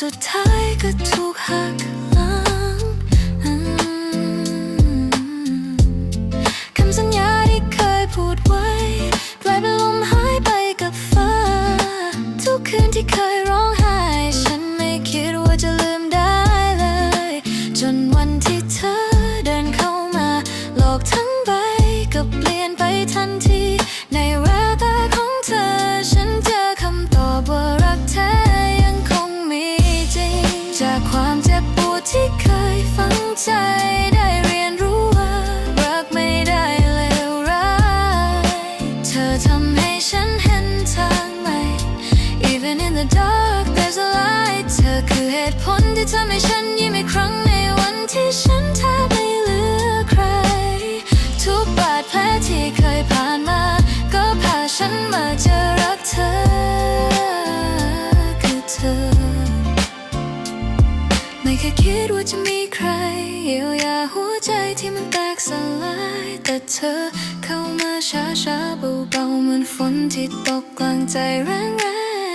สุดท้ายก็ถูกหัก คยคิดว่าจะมีใครเยียวยาหัวใจที่มันแตกสลาย แต่เธอเข้ามาช้าช้าเบาๆเหมือนฝนที่ตกกลางใจแรงแร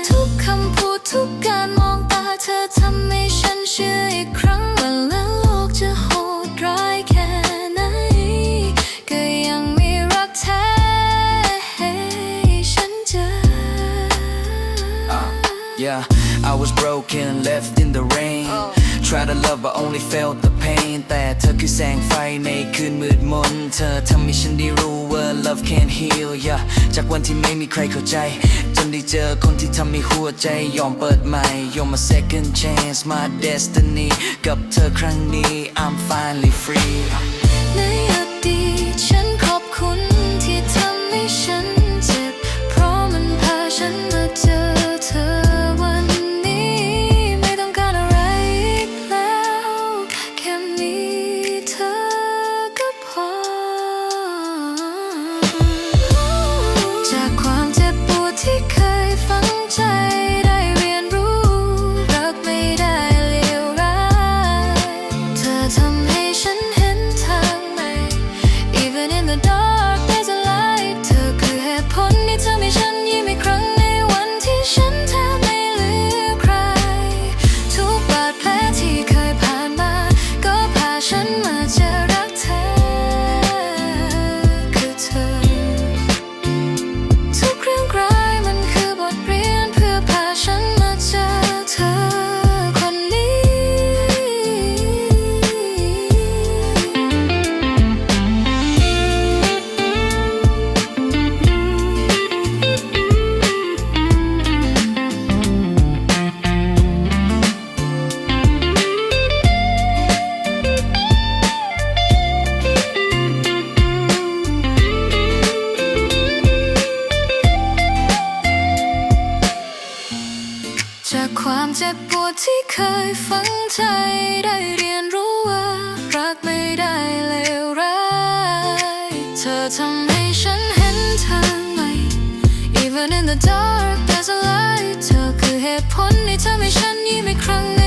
งทุกคำพูดทุกการมองตาเธอทำให้ฉันเชื่ออีกครั้งว่าแล้วโลกจะโหดร้ายแค่ไหน ก็ยังมีรักแท้ให้ฉันเจอ Yeah, I was broken, left in the rain. Try to love but only felt the pain แต่เธอคือแสงไฟในคืนมืดมน เธอทำให้ฉันได้รู้ว่า love can heal yeah จากวันที่ไม่มีใครเข้าใจ จนได้เจอคนที่ทำให้หัวใจยอมเปิดใหม่ You're my second chance my destiny กับเธอครั้งนี้ I'm finally จากความเจ็บปวดที่เคยฝังใจได้เรียนรู้ว่า รักไม่ได้เลวร้ายเธอทำให้ฉันเห็นทางใหม่ Even in the dark there's a light เธอคือเหตุผลที่ทำให้ฉันยิ้มอีกครั้ง